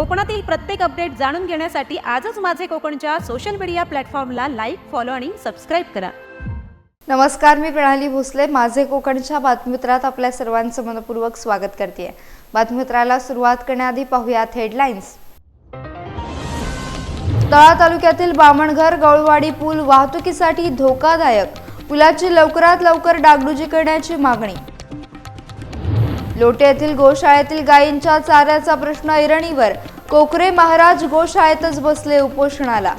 कोकणातील प्रत्येक अपडेट जाणून घेण्यासाठी आजच माझे कोकणच्या सोशल मीडिया प्लॅटफॉर्मला लाईक फॉलो आणि सबस्क्राईब करा. नमस्कार मी प्रणाली भोसले. माझे कोकणच्या बातमीत्रात आपल्या सर्वांचं मनपूर्वक स्वागत करते. बातमीत्राला सुरुवात करण्याआधी पाहूयात हेडलाईन्स तळा तालुक्यातील बामणघर गळवाडी पूल वाहतुकीसाठी धोकादायक. पुलाची लवकरात लवकर डागडुजी करण्याची मागणी. लोटे येथील गोशाळेतील गायींच्या चाऱ्याचा प्रश्न ऐरणीवर. कोकरे महाराज गोशाळेतच बसले उपोषणाला.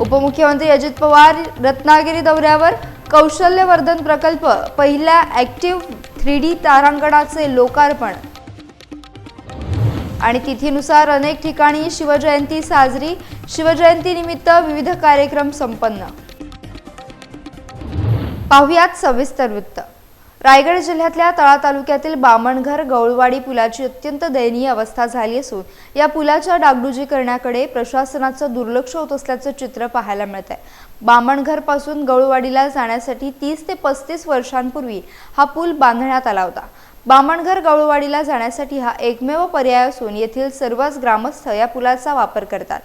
उपमुख्यमंत्री अजित पवार रत्नागिरी दौऱ्यावर कौशल्यवर्धन प्रकल्प पहिल्या ऍक्टिव्ह थ्री डी तारांगणाचे लोकार्पण. आणि तिथीनुसार अनेक ठिकाणी शिवजयंती साजरी शिवजयंती निमित्त विविध कार्यक्रम संपन्न. पाहुयात सविस्तर वृत्त. रायगड जिल्ह्यातल्या तळा तालुक्यातील बामणघर गौळवाडी पुलाची अत्यंत दयनीय अवस्था झाली असून या पुलाच्या डागडुजी करण्याकडे प्रशासनाचं दुर्लक्ष होत असल्याचं चित्र पाहायला मिळत आहे बामणघरपासून गौळवाडीला जाण्यासाठी तीस ते पस्तीस वर्षांपूर्वी हा पूल बांधण्यात आला होता. बामणघर गौळवाडीला जाण्यासाठी हा एकमेव पर्याय असून येथील सर्वच ग्रामस्थ या पुलाचा वापर करतात.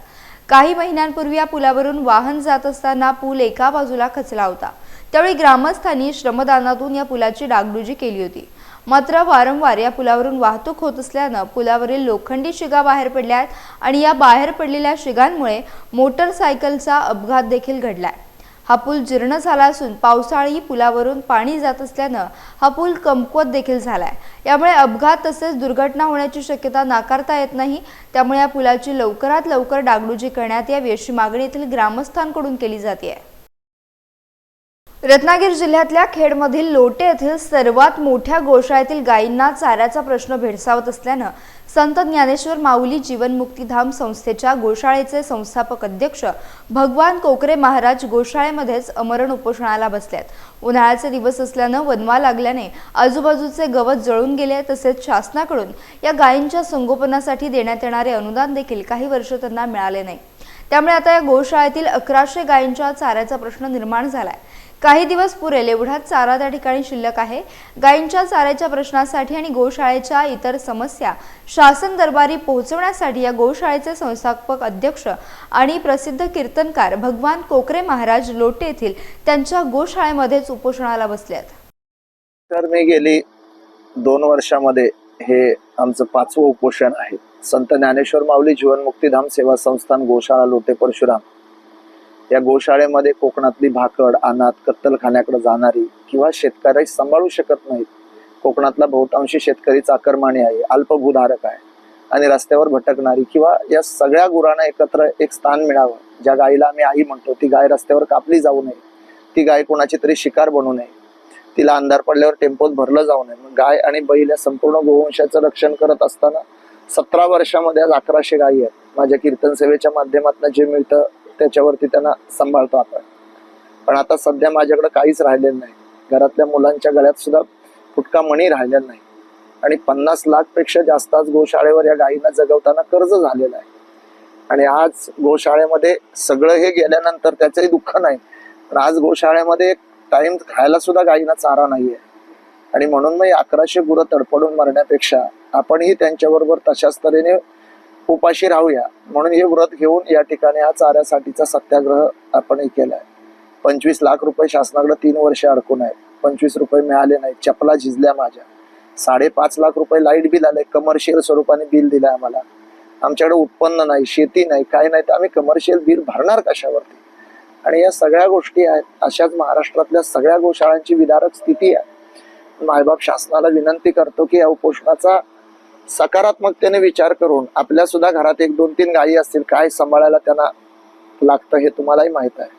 काही महिन्यांपूर्वी या पुलावरून वाहन जात असताना पूल एका बाजूला खचला होता. त्यावेळी ग्रामस्थांनी श्रमदानातून या पुलाची डागडुजी केली होती. मात्र वारंवार या पुलावरून वाहतूक होत असल्यानं पुलावरील लोखंडी शिगा बाहेर पडल्या आहेत आणि या बाहेर पडलेल्या शिगांमुळे मोटरसायकलचा अपघात देखील घडलाय. हा पूल जीर्ण झाला असून पावसाळी पुलावरून पाणी जात असल्यानं हा पूल कमकुवत देखील झालाय. यामुळे अपघात तसेच दुर्घटना होण्याची शक्यता नाकारता येत नाही. त्यामुळे या पुलाची लवकरात लवकर डागडुजी करण्यात यावी अशी मागणी येथील ग्रामस्थांकडून केली जाते रत्नागिरी जिल्ह्यातल्या खेडमधील लोटे येथील सर्वात मोठ्या गोशाळेतील गायींना चाऱ्याचा प्रश्न भेडसावत असल्यानं संत ज्ञानेश्वर माऊली जीवनमुक्तीधाम संस्थेच्या गोशाळेचे संस्थापक अध्यक्ष भगवान कोकरे महाराज गोशाळेमध्येच अमरण उपोषणाला बसल्यात उन्हाळ्याचे दिवस असल्यानं वनवा लागल्याने आजूबाजूचे गवत जळून गेले तसेच शासनाकडून या गायींच्या संगोपनासाठी देण्यात येणारे अनुदान देखील काही वर्ष त्यांना मिळाले नाही. त्यामुळे आता या गोशाळेतील अकराशे गायींच्या चाऱ्याचा प्रश्न निर्माण झालाय. काही दिवस पुरेल एवढाच चारा त्या ठिकाणी शिल्लक आहे. गायींच्या चाऱ्याच्या प्रश्नासाठी आणि गोशाळेच्या इतर समस्या शासन दरबारी पोहोचवण्यासाठी या गोशाळेचे संस्थापक अध्यक्ष आणि प्रसिद्ध कीर्तनकार भगवान कोकरे महाराज लोटे येथील त्यांच्या गोशाळेमध्येच उपोषणाला बसल्यात तर मी गेली दोन वर्षामध्ये हे आमचं पाचवं उपोषण आहे. संत ज्ञानेश्वर माऊली जीवनमुक्तीधाम सेवा संस्थान गोशाळा लोटे परशुराम. या गोशाळेमध्ये कोकणातली भाकड अनाथ कत्तलखान्याकडे जाणारी किंवा शेतकरी सांभाळू शकत नाहीत. कोकणातला बहुतांशी शेतकरी चाकरमानी आहे अल्पभूधारक आहे आणि रस्त्यावर भटकणारी किंवा या सगळ्या गुरांना एकत्र एक स्थान मिळावं. ज्या गायीला आम्ही आई म्हणतो ती गाय रस्त्यावर कापली जाऊ नये. ती गाय कोणाची तरी शिकार बनू नये. तिला अंधार पडल्यावर टेम्पोत भरलं जाऊ नये. मग गाय आणि बैल या संपूर्ण गोवंशाचं रक्षण करत असताना सतरा वर्षामध्ये आज अकराशे गायी आहेत. माझ्या कीर्तन सेवेच्या माध्यमातून जे मिळतं त्याच्यावरती त्यांना सांभाळतो आपण. पण आता सध्या माझ्याकडे काहीच राहिलेलं नाही. घरातल्या मुलांच्या गळ्यात सुद्धा फुटका मणी राहिलेला नाही. आणि पन्नास लाखपेक्षा जास्त आज गोशाळेवर या गायींना जगवताना कर्ज झालेलं आहे. आणि आज गोशाळेमध्ये सगळं हे गेल्यानंतर त्याचंही दुःख नाही. पण आज गोशाळेमध्ये टाइम खायला सुद्धा गायींना चारा नाहीये. आणि म्हणून मग अकराशे गुरं तडपडून मरण्यापेक्षा आपणही त्यांच्याबरोबर तशाच तऱ्हेने उपाशी राहूया. म्हणून हे व्रत घेऊन या ठिकाणी हा चाऱ्यासाठीचा सत्याग्रह आपण हे केलाय. पंचवीस लाख रुपये शासनाकडे तीन वर्ष अडकून आहे पंचवीस रुपये मिळाले नाही चपला झिजल्या माझ्या. साडेपाच लाख रुपये लाइट बिल आले कमर्शियल स्वरूपाने बिल दिलं आम्हाला. आमच्याकडे उत्पन्न नाही शेती नाही काय नाही. तर आम्ही कमर्शियल बिल भरणार कशावरती? आणि या सगळ्या गोष्टी आहेत. अशाच महाराष्ट्रातल्या सगळ्या गोशाळांची विदारक स्थिती आहे. मायबाप शासनाला विनंती करतो की या उपोषणाचा सकारात्मकतेने विचार करून आपल्या सुद्धा घरात एक दोन तीन गायी असतील काय सांभाळायला त्यांना लागतं हे तुम्हालाही माहीत आहे.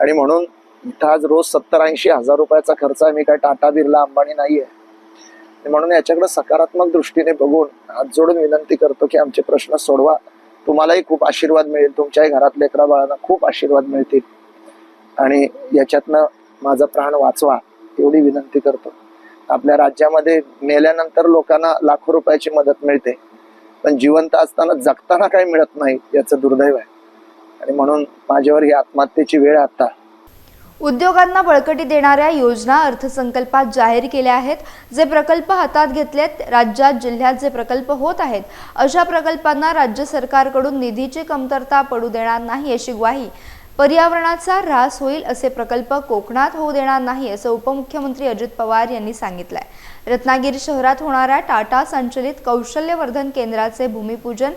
आणि म्हणून इथं आज रोज सत्तर ऐंशी हजार रुपयाचा खर्च आहे मी काय टाटा बिर्ला अंबानी नाहीये. आहे म्हणून याच्याकडे सकारात्मक दृष्टीने बघून हात जोडून विनंती करतो की आमचे प्रश्न सोडवा. तुम्हालाही खूप आशीर्वाद मिळेल तुमच्याही घरात लेकरा बाळांना खूप आशीर्वाद मिळतील. आणि याच्यातनं माझा प्राण वाचवा एवढी विनंती करतो. आपल्या राज्यामध्ये मेल्यानंतर लोकांना लाखो रुपयाची मदत मिळते. पण जिवंत असताना जगताना काही मिळत नाही याचं दुर्दैव आहे. आणि म्हणून माझ्यावर ही आत्महत्येची वेळ आता. उद्योगांना बळकटी देणाऱ्या योजना अर्थसंकल्पात जाहीर केल्या आहेत. जे प्रकल्प हातात घेतलेत राज्यात जिल्ह्यात जे प्रकल्प होत आहेत अशा प्रकल्पांना राज्य सरकारकडून निधीची कमतरता पडू देणार नाही अशी ग्वाही पर्यावरणाचा ऱ्हास होईल असे प्रकल्प कोकणात होऊ देणार नाही असं उपमुख्यमंत्री अजित पवार यांनी सांगितलंय. रत्नागिरी शहरात होणाऱ्या टाटा संचलित कौशल्यवर्धन केंद्राचे भूमिपूजन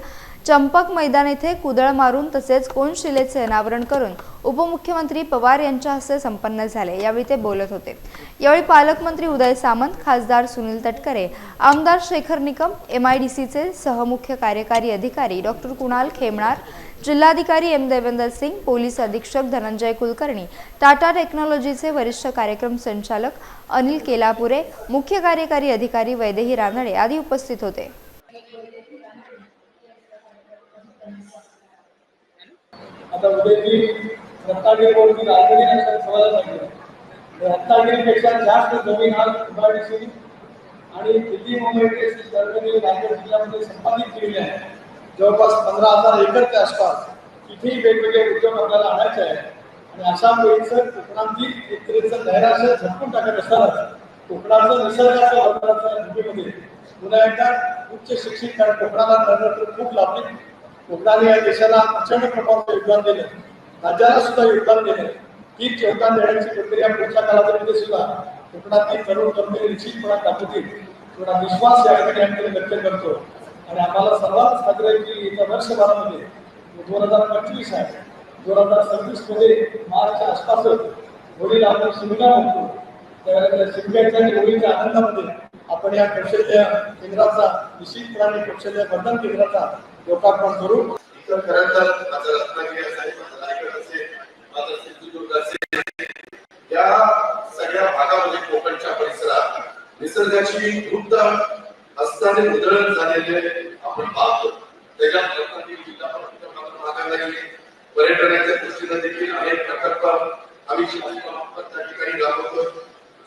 चंपक मैदान येथे कुदळ मारून तसेच कोनशिलेचे अनावरण करून उपमुख्यमंत्री पवार यांच्या हस्ते संपन्न झाले यावेळी ते बोलत होते. यावेळी पालकमंत्री उदय सामंत खासदार सुनील तटकरे आमदार Shekhar Nikam M I D सीचे सहमुख्य कार्यकारी अधिकारी डॉक्टर कुणाल खेमणार जिल्हाधिकारी एम देवेंदर सिंग पोलीस अधीक्षक धनंजय कुलकर्णी टाटा टेक्नॉलॉजीचे वरिष्ठ कार्यक्रम संचालक अनिल केलापुरे मुख्य कार्यकारी अधिकारी वैदेही रानडे आदी उपस्थित होते. आता उद्याची रत्नागिरीवरती राजगिरी लक्षात ठेवायला पाहिजे रत्नागिरीपेक्षा जास्त जमीन आज एमआयडीसी आणि दिल्ली मुंबई टेस्ट दरम्यान रायगड जिल्ह्यामध्ये संपादित केली आहे. जवळपास पंधरा हजार एकरच्या आसपास तिथेही वेगवेगळे उद्योग आपल्याला आणायचे आहे आणि अशा वेळीचं कोकणातील उत्तरेचं नैराश्य झटकून टाकत असताना कोकणाचं निसर्गाच्या वातावरणाच्या भूमीमध्ये पुन्हा एकदा उच्च शिक्षित कारण कोकणाला खरं तर खूप लाभले. कोकणाने या देशाला प्रचंड प्रमाणात योगदान दिलं. राज्याला सुद्धा योगदान दिलं. ती योगदान देण्याची प्रक्रिया पुढच्या कालावधीमध्ये सुद्धा कोकणातील तरुण तरुणी निश्चितपणा दाखवतील थोडा विश्वास या ठिकाणी व्यक्त करतो. आणि आम्हाला सर्वांच खात्री आहे की येत्या वर्षभरामध्ये दोन हजार पंचवीस आहे. दोन हजार सव्वीसमध्ये मार्चच्या आसपासच होळीला आपण शिमगा म्हणतो. त्या शिमग्याच्या आणि होळीच्या आनंदामध्ये आपण या कौशल्य केंद्राचा निश्चितपणे कौशल्य वर्धन केंद्राचा लोकार्पण करू. खरं तर माझं रत्नागिरी असेल माझं रायगड असेल माझं सिंधुदुर्ग असेल या सगळ्या भागामध्ये कोकणच्या परिसरात निसर्गाची वृद्ध हस्ताने उधळण झालेले आपण पाहतो. त्याच्यात रत्नागिरी जिल्हा परिषद गेले. पर्यटनाच्या दृष्टीने देखील अनेक प्रकल्प आम्ही शिवाजी त्या ठिकाणी राबवतो.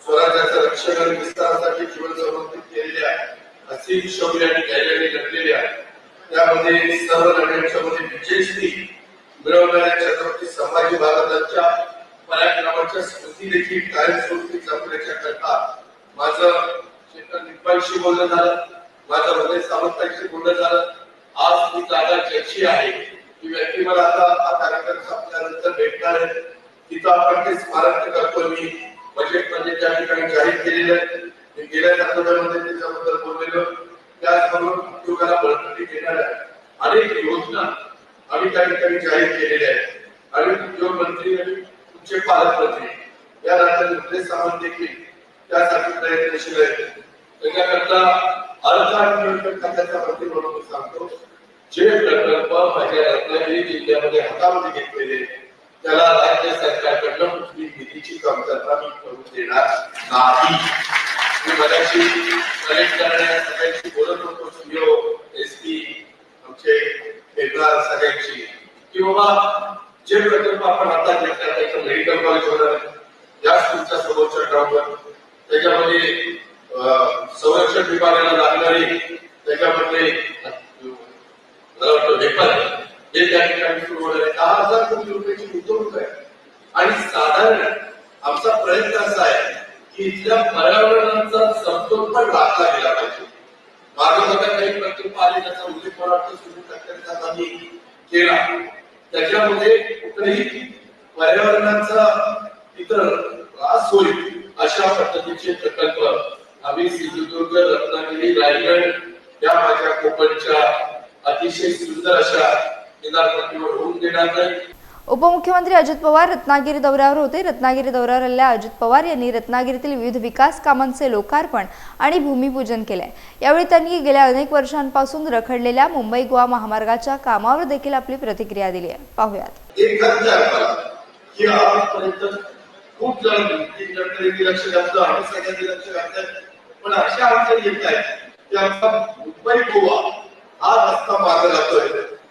स्वराज्याचं रक्षण आणि विस्तारासाठी जीवन समर्पित केलेले आहे. असीम शौर्य आणि धैर्याने घडलेले आहे. त्यामध्ये सर्व लढ्यांच्या विजयश्री मिळवणाऱ्या छत्रपती संभाजी महाराजांच्या पराक्रमाच्या स्मृती देखील कायमस्वरूपी जपण्याच्या करता माझं शेखर बोलणं झालं. माझं हृदय सावंतांशी बोलणं झालं. आज ही जागा ज्याची आहे ती व्यक्ती मला आता हा कार्यक्रम संपल्यानंतर भेटणार आहे. तिथं आपण ते स्मारक करतो मी. बजेट म्हणजे त्या ठिकाणी जाहीर केलेलं आहे. मी गेल्या आठवड्यामध्ये त्याच्याबद्दल बोललेलो. त्याचबरोबर उद्योगाला बळकटी देणाऱ्या अनेक योजना आम्ही त्या ठिकाणी जाहीर केलेल्या आहेत. आणि उद्योग मंत्री आणि तुमचे पालकमंत्री या राज्यात उदय सामंत देखील त्यासाठी प्रयत्नशील आहेत. त्याच्याकरता अर्थ आणि मिळकत खात्याच्या मंत्री म्हणून मी सांगतो जे प्रकल्प माझ्या रत्नागिरी जिल्ह्यामध्ये हातामध्ये घेतलेले त्याला राज्य सरकारकडनं कुठली निधीची कमतरता मी करून देणार नाही. मी मगाशी कलेक्ट करण्या सगळ्यांशी बोलत होतो सीओ एस पी आमचे पेटणार सगळ्यांशी. की बाबा जे प्रकल्प आपण आता घेतला त्याचं मेडिकल कॉलेज होणार या स्कूलच्या समोरच्या ग्राउंडवर त्याच्यामध्ये अं, संरक्षण विभागाला लागणारी त्याच्यामध्ये अं, मला वाटतं वेपर हे त्या ठिकाणी सुरू होणार आहे दहा हजार कोटी रुपयाची गुंतवणूक आहे आणि साधारण आमचा प्रयत्न असा आहे की इथल्या पर्यावरणाचा समतोल पण राखला गेला पाहिजे मार्गदर्शक काही प्रकल्प आले त्याचा उल्लेख मला वाटतं सुनील तटकरेंचा आम्ही केला मध्ये कुठेही पर्यावरणाचा इतर त्रास होईल अशा पद्धतीचे प्रकल्प आम्ही सिंधुदुर्ग रत्नागिरी रायगड या माझ्या कोकणच्या अतिशय सुंदर अशा किनारपट्टीवर होऊन देणार नाही. उपमुख्यमंत्री अजित पवार रत्नागिरी दौऱ्यावर होते. रत्नागिरी दौऱ्यावर आलेल्या अजित पवार यांनी रत्नागिरीतील विविध विकास कामांचे लोकार्पण आणि भूमिपूजन केले यावेळी त्यांनी गेल्या अनेक वर्षांपासून रखडलेल्या मुंबई गोवा महामार्गाच्या कामावर देखील आपली प्रतिक्रिया दिली आहे. पाहुयात. पण अशा अडचणी येत आहेत की आमचा मुंबई गोवा हा रस्ता मार्ग जातोय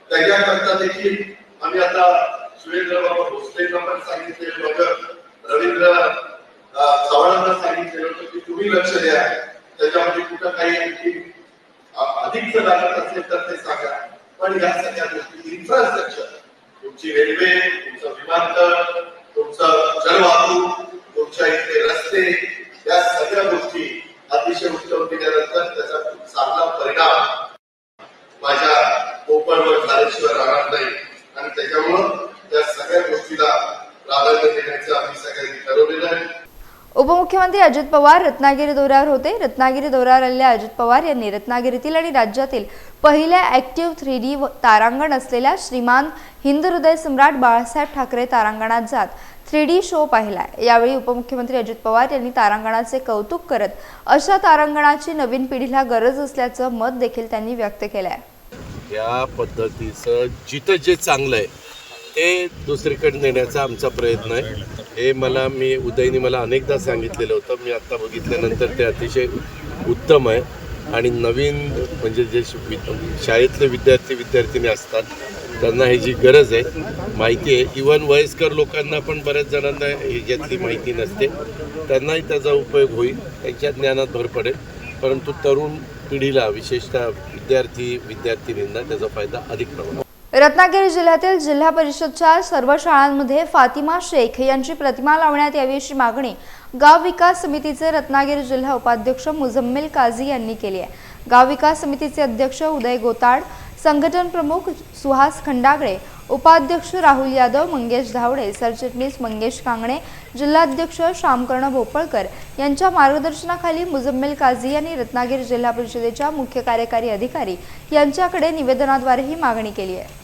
त्याच्याकरता देखील आम्ही आता सुरेंद्र बाबा पण सांगितलेलं होतं. रवींद्र अं, चव्हाणांना सांगितलेलं होतं की तुम्ही लक्ष द्या. त्याच्यामध्ये कुठं काही आणखी अ- अधिक लागत असेल तर ते सांगा. पण या सगळ्या गोष्टी इन्फ्रास्ट्रक्चर तुमची रेल्वे तुमचं विमानतळ तुमचं जलवाहतूक तुमच्या इथले रस्ते या सगळ्या गोष्टी अतिशय उत्तम केल्यानंतर त्याचा खूप चांगला परिणाम माझ्या कोकणवर झाल्याशिवाय राहणार नाही आणि त्याच्यामुळं त्या सगळ्या गोष्टीला प्राधान्य देण्याचं आम्ही सगळ्यांनी ठरवलेलं आहे. उपमुख्यमंत्री अजित पवार रत्नागिरी दौऱ्यावर होते. रत्नागिरी दौऱ्यावर आलेल्या अजित पवार यांनी रत्नागिरीतील आणि राज्यातील पहिल्या ऍक्टिव्ह थ्री डी तारांगण असलेल्या श्रीमान हिंद हृदय सम्राट बाळासाहेब ठाकरे तारांगणात जात थ्री डी शो पाहिला. यावेळी उपमुख्यमंत्री अजित पवार यांनी तारांगणाचे कौतुक करत अशा तारांगणाची नवीन पिढीला गरज असल्याचं मत देखील त्यांनी व्यक्त केलं आहे या पद्धतीचं जिथं जे चांगलं आहे ते दुसरीकडे नेण्याचा आमचा प्रयत्न आहे. हे मला मी उदयने मला अनेकदा सांगितलेलं होतं. मी आत्ता बघितल्यानंतर ते अतिशय उत्तम आहे. आणि नवीन म्हणजे जे शाळेतले विद्यार्थी विद्यार्थिनी असतात त्यांना ह्याची गरज आहे माहिती आहे. इवन वयस्कर लोकांना पण बऱ्याच जणांना ह्याच्यातली माहिती नसते. त्यांनाही त्याचा उपयोग होईल. त्यांच्या ज्ञानात भर पडेल. परंतु तरुण पिढीला विशेषतः विद्यार्थी विद्यार्थिनींना त्याचा फायदा अधिक प्रमाणात रत्नागिरी जिल्ह्यातील जिल्हा परिषदच्या सर्व शाळांमध्ये फातिमा शेख यांची प्रतिमा लावण्यात यावी अशी मागणी गाव विकास समितीचे रत्नागिरी जिल्हा उपाध्यक्ष मुजम्मिल काझी यांनी केली आहे. गाव विकास समितीचे अध्यक्ष उदय गोताड संघटन प्रमुख सुहास खंडागळे उपाध्यक्ष राहुल यादव मंगेश धावडे सरचिटणीस मंगेश कांगणे जिल्हाध्यक्ष श्यामकर्ण भोपळकर यांच्या मार्गदर्शनाखाली मुजम्मिल काझी यांनी रत्नागिरी जिल्हा परिषदेच्या मुख्य कार्यकारी अधिकारी यांच्याकडे निवेदनाद्वारे ही मागणी केली आहे.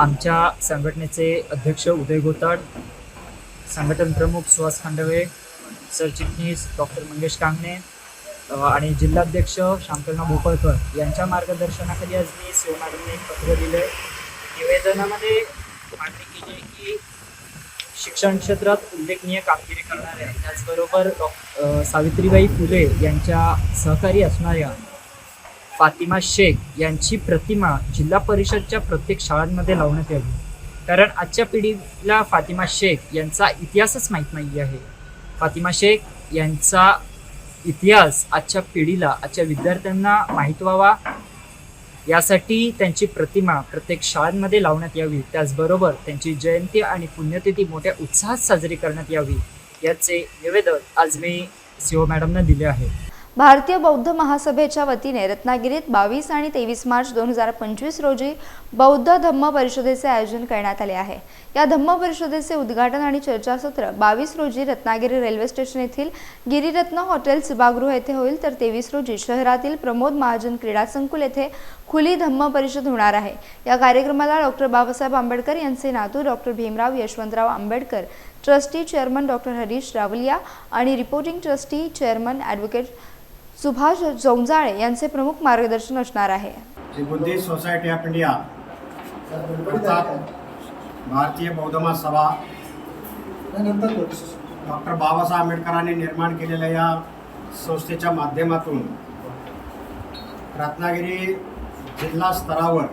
आमच्या संघटनेचे अध्यक्ष उदय गोताड संघटन प्रमुख सुहास खांडवे सरचिटणीस डॉक्टर मंगेश कांगणे आणि जिल्हाध्यक्ष शांतना भोपळकर यांच्या मार्गदर्शनाखाली आज मी शिवमॅडमने एक पत्र दिले निवेदनामध्ये मांडणी केली आहे की शिक्षण क्षेत्रात उल्लेखनीय कामगिरी करणाऱ्या त्याचबरोबर डॉ सावित्रीबाई फुले यांच्या सहकारी असणाऱ्या फातिमा शेख यांची प्रतिमा जिल्हा परिषदच्या प्रत्येक शाळांमध्ये लावण्यात यावी. कारण आजच्या पिढीला फातिमा शेख यांचा इतिहासच माहीत नाही आहे. फातिमा शेख यांचा इतिहास आजच्या पिढीला आजच्या विद्यार्थ्यांना माहीत व्हावा. यासाठी त्यांची प्रतिमा प्रत्येक शाळांमध्ये लावण्यात यावी. त्याचबरोबर त्यांची जयंती आणि पुण्यतिथी मोठ्या उत्साहात साजरी करण्यात यावी. याचे निवेदन आज मी सीओ मॅडमना दिले आहे. भारतीय बौद्ध महासभेच्या वतीने रत्नागिरीत बावीस आणि तेवीस मार्च दोन हजार पंचवीस रोजी बौद्ध धम्म परिषदेचे आयोजन करण्यात आले आहे. या धम्म परिषदेचे उद्घाटन आणि चर्चासत्र बावीस रोजी रत्नागिरी रेल्वे स्टेशन येथील गिरिरत्न हॉटेल सभागृह येथे होईल. तर तेवीस रोजी शहरातील प्रमोद महाजन क्रीडा संकुल येथे खुली धम्म परिषद होणार आहे. या कार्यक्रमाला डॉक्टर बाबासाहेब आंबेडकर यांचे नातू doctor Bhimrao Yashwantrao Ambedkar trustee chairman doctor Harish Ravalia आणि reporting trustee chairman advocate Subhash Jonjale यांचे प्रमुख मार्गदर्शन असणार आहे. बुद्धिस्ट सोसायटी ऑफ इंडिया भारतीय बौद्ध महासभा डॉक्टर बाबासाहेब आंबेडकरांनी निर्माण केलेल्या या संस्थेच्या माध्यमातून रत्नागिरी जिल्हा स्तरावर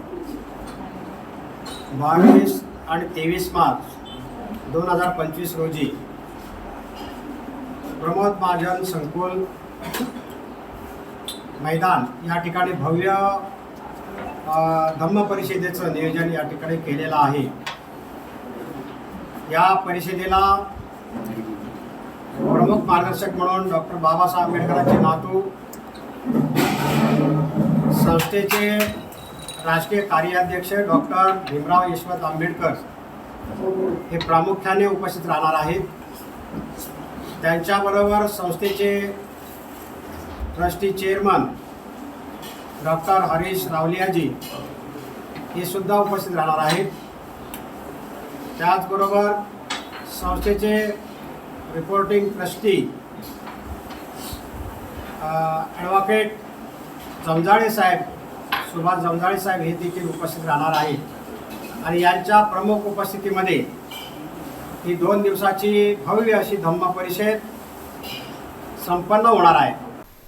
बावीस आणि तेवीस मार्च दोन हजार पंचवीस रोजी प्रमोद महाजन संकुल मैदान या ठिकाणी भव्य धम्म परिषदेचं नियोजन या ठिकाणी केलेलं आहे. या परिषदेला प्रमुख मार्गदर्शक म्हणून डॉक्टर बाबासाहेब आंबेडकरांचे नातू संस्थेचे राष्ट्रीय कार्याध्यक्ष डॉक्टर भीमराव यशवंत आंबेडकर हे प्रामुख्याने उपस्थित राहणार आहेत. त्यांच्याबरोबर संस्थेचे ट्रस्टी चेअरमन डॉक्टर हरीश रावलियाजी हे सुद्धा उपस्थित राहणार आहेत. त्याचबरोबर संस्थेचे रिपोर्टिंग ट्रस्टी ॲडव्होकेट जमजाळे साहेब सुभाष जमजाळे साहेब हे देखील उपस्थित राहणार आहेत. आणि यांच्या प्रमुख उपस्थितीमध्ये ही दोन दिवसाची भव्य अशी धम्म परिषद संपन्न होणार आहे.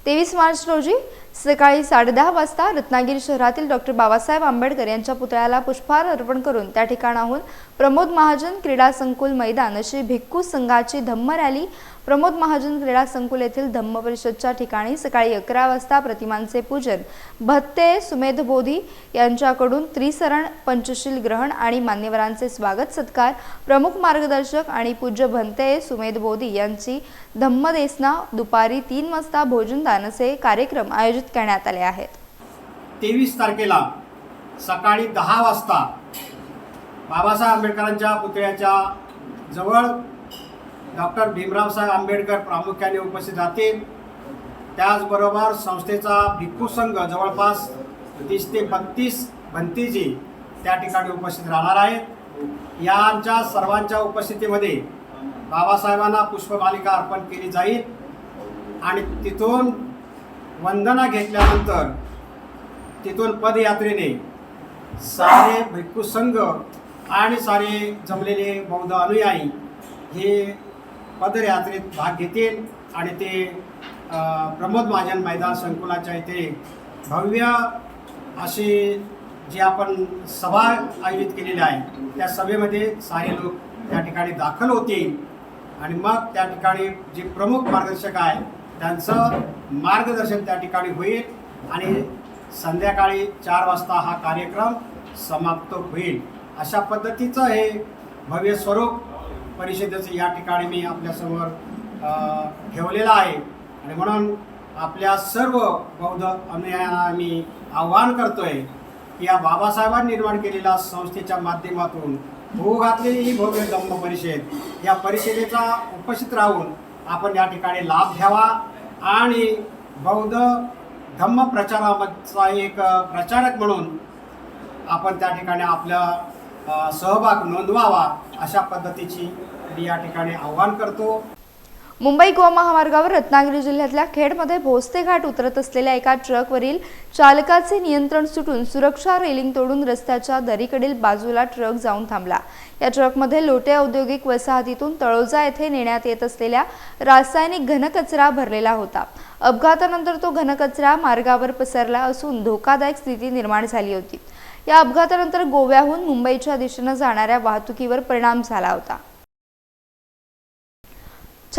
तेवीस मार्च रोजी सकाळी साडेदहा वाजता रत्नागिरी शहरातील डॉक्टर बाबासाहेब आंबेडकर यांच्या पुतळ्याला पुष्पहार अर्पण करून त्या ठिकाणाहून प्रमोद महाजन क्रीडा संकुल मैदान अशी भिक्खू संघाची धम्म रॅली प्रमोद महाजन क्रीडा संकुल येथील धम्म परिषदच्या ठिकाणी सकाळी अकरा वाजता प्रतिमांचे पूजन. भत्ते सुमेध बोधी यांच्याकडून त्रिसरण पंचशील ग्रहण आणि मान्यवरांचे स्वागत सत्कार प्रमुख मार्गदर्शक आणि पूज्य भंते सुमेध बोधी यांची धम्मदेसना दुपारी तीन वाजता भोजनदान असे कार्यक्रम आयोजित करण्यात आले आहेत. तेवीस तारखेला सकाळी दहा वाजता बाबासाहेब आंबेडकरांच्या पुतळ्याच्या जवळ डॉक्टर भीमरावसाहेब आंबेडकर प्रामुख्याने उपस्थित राहतील. त्याचबरोबर संस्थेचा भिक्खू संघ जवळपास तीस ते बत्तीस भंतीजी त्या ठिकाणी उपस्थित राहणार आहेत. या आमच्या सर्वांच्या उपस्थितीमध्ये बाबासाहेबांना पुष्पमालिका अर्पण केली जाईल. आणि तिथून वंदना घेतल्यानंतर तिथून पदयात्रेने सारे भिक्खू संघ आणि सारे जमलेले बौद्ध अनुयायी हे पदयात्रेत भाग घेतील आणि ते प्रमोद महाजन मैदान संकुलाच्या इथे भव्य अशी जी आपण सभा आयोजित केलेली आहे त्या सभेमध्ये सारे लोक त्या ठिकाणी दाखल होतील. आणि मग त्या ठिकाणी जे प्रमुख मार्गदर्शक आहे त्यांचं मार्गदर्शन त्या ठिकाणी होईल आणि संध्याकाळी चार वाजता हा कार्यक्रम समाप्त होईल. अशा पद्धतीचं हे भव्य स्वरूप परिषदेचं या ठिकाणी मी आपल्यासमोर ठेवलेला ठेवलेलं आहे. आणि म्हणून आपल्या सर्व बौद्ध अनुयायांना मी आव्हान करतोय की या बाबासाहेबांनी निर्माण केलेल्या संस्थेच्या माध्यमातून होऊ घातलेली ही भव्य धम्म परिषद या परिषदेचा उपस्थित राहून आपण या ठिकाणी लाभ घ्यावा आणि बौद्ध धम्म प्रचाराचा एक प्रचारक म्हणून आपण त्या ठिकाणी आपला सहभाग नोंदवावा अशा पद्धतीची मी या ठिकाणी आव्हान करतो. मुंबई गोवा महामार्गावर रत्नागिरी जिल्ह्यातल्या खेडमध्ये भोसते घाट उतरत असलेल्या एका ट्रकवरील चालकाचे नियंत्रण सुटून सुरक्षा रेलिंग तोडून रस्त्याच्या दरीकडील बाजूला ट्रक जाऊन थांबला. या ट्रकमध्ये लोटे औद्योगिक वसाहतीतून तळोजा येथे नेण्यात येत असलेल्या रासायनिक घनकचरा भरलेला होता. अपघातानंतर तो घनकचरा मार्गावर पसरला असून धोकादायक स्थिती निर्माण झाली होती. या अपघातानंतर गोव्याहून मुंबईच्या दिशेनं जाणाऱ्या वाहतुकीवर परिणाम झाला होता.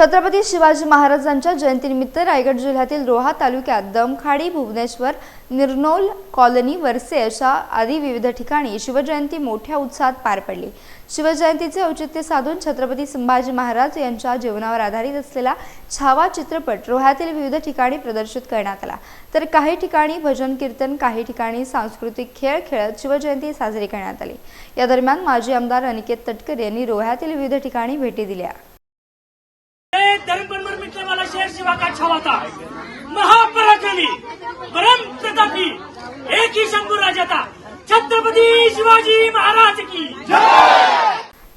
छत्रपती शिवाजी महाराजांच्या जयंतीनिमित्त रायगड जिल्ह्यातील रोहा तालुक्यात दमखाडी भुवनेश्वर निर्नोल कॉलनी वरसे अशा आदी विविध ठिकाणी शिवजयंती मोठ्या उत्साहात पार पडली. शिवजयंतीचे औचित्य साधून छत्रपती संभाजी महाराज यांच्या जीवनावर आधारित असलेला छावा चित्रपट रोह्यातील विविध ठिकाणी प्रदर्शित करण्यात आला. तर काही ठिकाणी भजन कीर्तन काही ठिकाणी सांस्कृतिक खेळ खेळत शिवजयंती साजरी करण्यात आली. या दरम्यान माजी आमदार अनिकेत तटकर यांनी रोह्यातील विविध ठिकाणी भेटी दिल्या. ये धर्म पर मिटने वाला शेर शिवा का छावा था महापराक्रमी परम प्रतापी एक ही शंभू राजा था छत्रपती शिवाजी महाराज की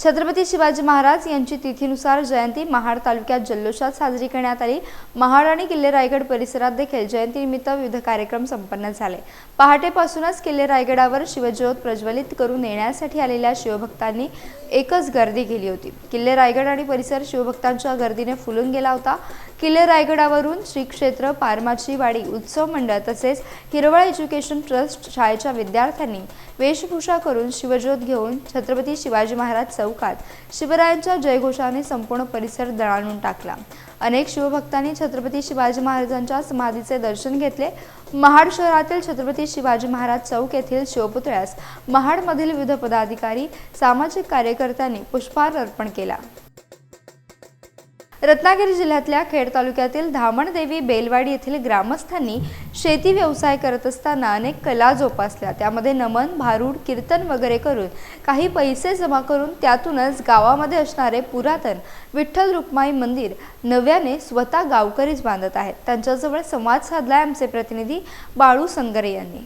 छत्रपती शिवाजी महाराज यांची तिथीनुसार जयंती महाड तालुक्यात जल्लोषात साजरी करण्यात आली. महाड आणि किल्ले रायगड परिसरात देखील जयंतीनिमित्त विविध कार्यक्रम संपन्न झाले. पहाटेपासूनच किल्ले रायगडावर शिवज्योत प्रज्वलित करून येण्यासाठी आलेल्या शिवभक्तांनी एकच गर्दी केली होती. किल्ले रायगड आणि परिसर शिवभक्तांच्या गर्दीने फुलून गेला होता. किल्ले रायगडावरून श्री क्षेत्र पारमाची वाडी उत्सव मंडळ तसेच हिरवळ एज्युकेशन ट्रस्ट शाळेच्या विद्यार्थ्यांनी वेशभूषा करून शिवज्योत घेऊन छत्रपती शिवाजी महाराज चौकात शिवरायांच्या जयघोषाने संपूर्ण परिसर दळाणून टाकला. अनेक शिवभक्तांनी छत्रपती शिवाजी महाराजांच्या समाधीचे दर्शन घेतले. महाड शहरातील छत्रपती शिवाजी महाराज चौक येथील शिवपुतळ्यास महाडमधील विविध पदाधिकारी सामाजिक कार्यकर्त्यांनी पुष्पहार अर्पण केला. रत्नागिरी जिल्ह्यातल्या खेड तालुक्यातील धामणदेवी बेलवाडी येथील ग्रामस्थांनी शेती व्यवसाय करत असताना अनेक कला जोपासल्या. त्यामध्ये नमन भारूड कीर्तन वगैरे करून काही पैसे जमा करून त्यातूनच गावामध्ये असणारे पुरातन विठ्ठल रुक्माई मंदिर नव्याने स्वतः गावकरीच बांधत आहेत. त्यांच्याजवळ संवाद साधलाय आमचे प्रतिनिधी बाळू संगरे यांनी.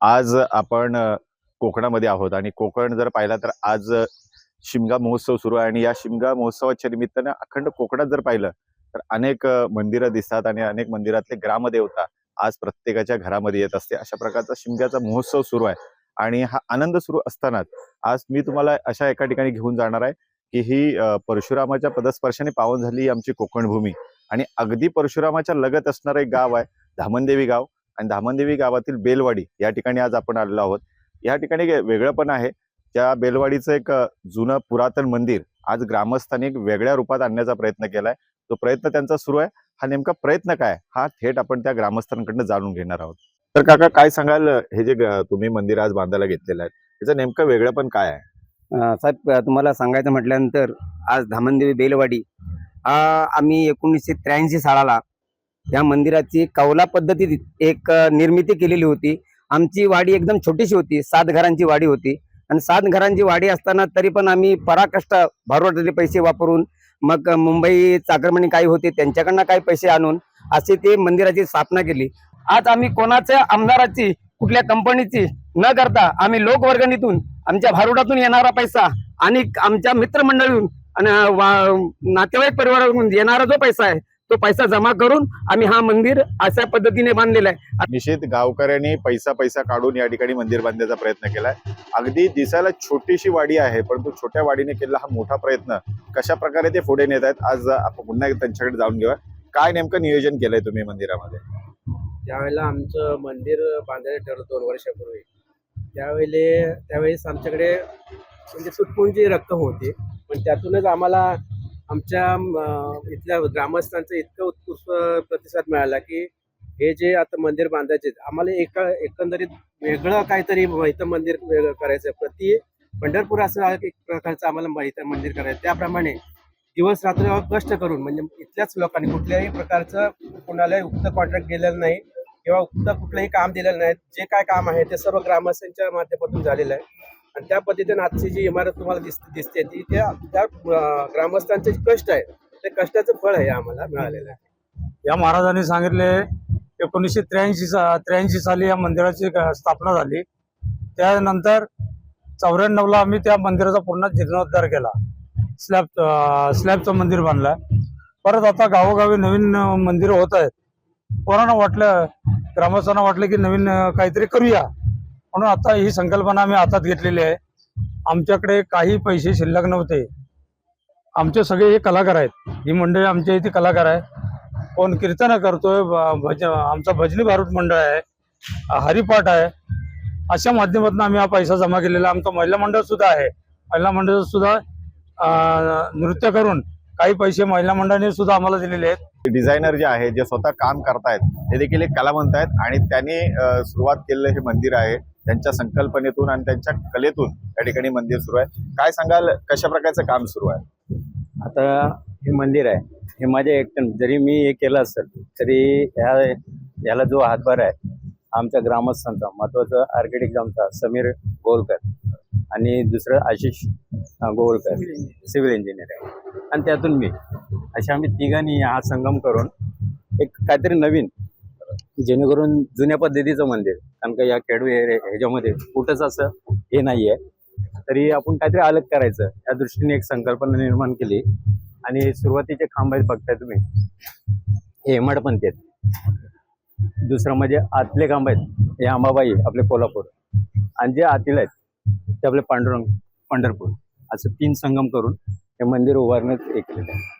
आज आपण कोकणामध्ये आहोत. आणि कोकण जर पाहिला तर आज शिमगा महोत्सव सुरू आहे. आणि या शिमगा महोत्सवाच्या निमित्तानं अखंड कोकणात जर पाहिलं तर अनेक मंदिरं दिसतात आणि अनेक मंदिरातले ग्रामदेवता आज प्रत्येकाच्या घरामध्ये येत असते. अशा प्रकारचा शिमग्याचा महोत्सव सुरू आहे. आणि हा आनंद सुरू असतानाच आज मी तुम्हाला अशा एका ठिकाणी घेऊन जाणार आहे की ही परशुरामाच्या पदस्पर्शाने पावन झाली आमची कोकण भूमी आणि अगदी परशुरामाच्या लगत असणारं एक गाव आहे धामणदेवी गाव. आणि धामणदेवी गावातील बेलवाडी या ठिकाणी आज आपण आलेलो आहोत. या ठिकाणी एक वेगळं पण आहे. त्या बेलवाडीचं एक जुनं पुरातन मंदिर आज ग्रामस्थांनी एक वेगळ्या रूपात आणण्याचा प्रयत्न केलाय. तो प्रयत्न त्यांचा सुरू आहे. हा नेमका प्रयत्न काय? हा थेट आपण त्या ग्रामस्थांकडनं जाणून घेणार आहोत. तर काका काय सांगाल हे जे तुम्ही मंदिर आज बांधायला घेतलेलं आहे त्याचं नेमकं वेगळं पण काय आहे? साहेब तुम्हाला सांगायचं म्हटल्यानंतर आज धामणदेवी बेलवाडी हा आम्ही एकोणीसशे त्र्याऐंशी सालाला या मंदिराची कौला पद्धतीत एक निर्मिती केलेली होती. आमची वाडी एकदम छोटीशी होती सात घरांची वाडी होती. आणि सात घरांची वाडी असताना तरी पण आम्ही पराकष्ट भारोवाटलेले पैसे वापरून मग मुंबई चाकरमणी काही होते त्यांच्याकडनं काही पैसे आणून असे ते मंदिराची स्थापना केली. आज आम्ही कोणाच्या आमदाराची कुठल्या कंपनीची न करता आम्ही लोकवर्गणीतून आमच्या भारुडातून येणारा पैसा आणि आमच्या मित्रमंडळीतून आणि वा- नातेवाईक परिवारातून येणारा जो पैसा आहे तो पैसा जमा करून आम्ही हा मंदिर अशा पद्धतीने बांधलेला आहे. निश्चित गावकऱ्यांनी पैसा पैसा काढून या ठिकाणी मंदिर बांधण्याचा प्रयत्न केलाय. अगदी दिसायला छोटीशी वाडी आहे परंतु छोट्या वाडीने केलेला हा मोठा प्रयत्न कशा प्रकारे ते पुढे नेत आहेत आज आपण पुन्हा एकदा त्यांच्याकडे जाऊन घेऊया. काय नेमकं नियोजन केलंय तुम्ही मंदिरामध्ये? ज्यावेळेला आमचं मंदिर बांधायला ठरलं दोन वर्षापूर्वी. त्यावेळेले त्यावेळेस आमच्याकडे म्हणजे सुटपुंजी रक्कम होती. पण त्यातूनच आम्हाला आमच्या इथल्या ग्रामस्थांचा इतकं उत्कृष्ट प्रतिसाद मिळाला की हे जे आता मंदिर बांधायचे आम्हाला एका एकंदरीत वेगळं काहीतरी इथं मंदिर वेगळं करायचं प्रति पंढरपूर असं एक प्रकारचं आम्हाला म- इथं मंदिर करायचं त्याप्रमाणे दिवस रात्र कष्ट करून म्हणजे इथल्याच लोकांनी कुठल्याही प्रकारचं कोणालाही उक्त कॉन्ट्रॅक्ट दिलेलं नाही किंवा उक्त कुठलंही काम दिलेलं नाही जे काय काम आहे ते सर्व ग्रामस्थांच्या माध्यमातून झालेलं आहे. आणि त्या पद्धतीने आजची जी इमारत तुम्हाला दिस दिसते ती त्या त्या ग्रामस्थांचे जे कष्ट आहे ते कष्टाचं फळ आहे आम्हाला मिळालेलं आहे. या महाराजांनी सांगितले एकोणीसशे त्र्याऐंशी सा त्र्याऐंशी साली या मंदिराची स्थापना झाली. त्यानंतर चौऱ्याण्णवला आम्ही त्या मंदिराचा पूर्ण जीर्णोद्धार केला. स्लॅब स्लॅबचं मंदिर बांधलं. परत आता गावोगावी नवीन मंदिरं होत आहेत. कोणाला वाटलं ग्रामस्थांना वाटलं की नवीन काहीतरी करूया. म्हणून आता ही संकल्पना आम्ही हातात घेतलेली आहे. आमच्याकडे काही पैसे शिल्लक नव्हते. आमचे सगळे हे कलाकार आहेत. ही मंडळी आमच्या इथे कलाकार आहे. कोण कीर्तन करतोय भ- भज आमचा भजनी भारूट मंडळ आहे हरिपाठ आहे. अशा माध्यमातून आम्ही हा पैसा जमा केलेला. आमचं महिला मंडळ सुद्धा आहे. महिला मंडळ सुद्धा नृत्य करून काही पैसे महिला मंडळाने सुद्धा आम्हाला दिलेले आहेत. डिझायनर जे आहे जे स्वतः काम करतायत ते देखील एक कला आहेत आणि त्यांनी सुरुवात केलेलं हे मंदिर आहे. त्यांच्या संकल्पनेतून आणि त्यांच्या कलेतून या ठिकाणी मंदिर सुरू आहे. काय सांगाल कशा प्रकारचं काम सुरू आहे? आता हे मंदिर आहे. हे माझ्या एकटन जरी मी हे केलं असेल तरी ह्या याला जो हातभार आहे आमच्या ग्रामस्थांचा महत्वाचं आर्किटेक्ट आमचा समीर गोलकर आणि दुसरं आशिष गोवळकर गोलकर सिव्हिल इंजिनियर आहे. आणि त्यातून मी अशा आम्ही तिघांनी हा संगम करून एक काहीतरी नवीन जेणेकरून जुन्या पद्धतीचं मंदिर कारण का या खेडू ह्याच्यामध्ये कुठंच असं हे नाही आहे तरी आपण काहीतरी अलग करायचं. या दृष्टीने एक संकल्पना निर्माण केली. आणि सुरुवातीचे खांब आहेत बघताय तुम्ही. हे हेमाडपंथी आहेत. दुसरं म्हणजे आतले खांब आहेत. हे अंबाबाई आपले कोल्हापूर. आणि जे आतील आहेत ते आपले पांडुरंग पंढरपूर. असं तीन संगम करून हे मंदिर उभारण्यात हे केलेलं आहे.